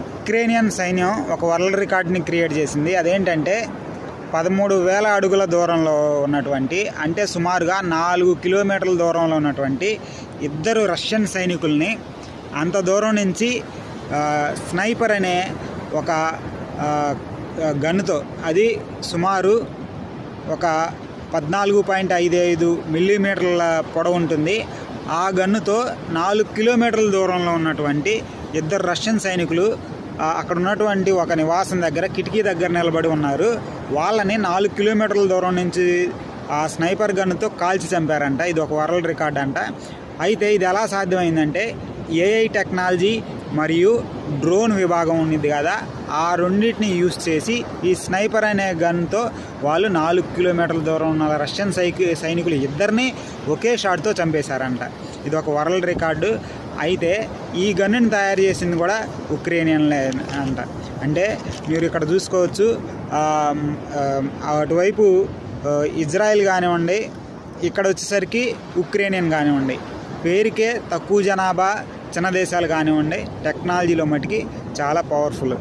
Ukrainian సైన్యం ఒక world రికార్డ్ని create చేసింది. అదేంటంటే పదమూడు వేల అడుగుల దూరంలో ఉన్నటువంటి అంటే సుమారుగా నాలుగు కిలోమీటర్ల దూరంలో ఉన్నటువంటి ఇద్దరు రష్యన్ సైనికుల్ని అంత దూరం నుంచి స్నైపర్ అనే ఒక గన్నుతో అది సుమారు ఒక పద్నాలుగు పాయింట్ ఐదు ఐదు మిల్లీమీటర్ల పొడవు ఉంటుంది. ఆ గన్నుతో నాలుగు కిలోమీటర్ల దూరంలో ఉన్నటువంటి ఇద్దరు రష్యన్ సైనికులు అక్కడ ఉన్నటువంటి ఒక నివాసం దగ్గర కిటికీ దగ్గర నిలబడి ఉన్నారు. వాళ్ళని నాలుగు కిలోమీటర్ల దూరం నుంచి ఆ స్నైపర్ గన్నుతో కాల్చి చంపారంట. ఇది ఒక వరల్డ్ రికార్డ్ అంట. అయితే ఇది ఎలా సాధ్యమైందంటే ఏఐ టెక్నాలజీ మరియు డ్రోన్ విభాగం ఉంది కదా ఆ రెండింటిని యూస్ చేసి ఈ స్నైపర్ అనే గన్తో వాళ్ళు నాలుగు కిలోమీటర్ల దూరం ఉన్న రష్యన్ సైకి సైనికులు ఇద్దరిని ఒకే షాట్తో చంపేశారంట. ఇది ఒక వరల్డ్ రికార్డు. అయితే ఈ గన్నుని తయారు చేసింది కూడా ఉక్రేనియన్లే అంట. అంటే మీరు ఇక్కడ చూసుకోవచ్చు అటువైపు ఇజ్రాయెల్ కానివ్వండి ఇక్కడ వచ్చేసరికి ఉక్రేనియన్ కానివ్వండి. పేరుకే తక్కువ జనాభా చిన్న దేశాలు కానివ్వండి టెక్నాలజీలో మటుకి చాలా పవర్ఫుల్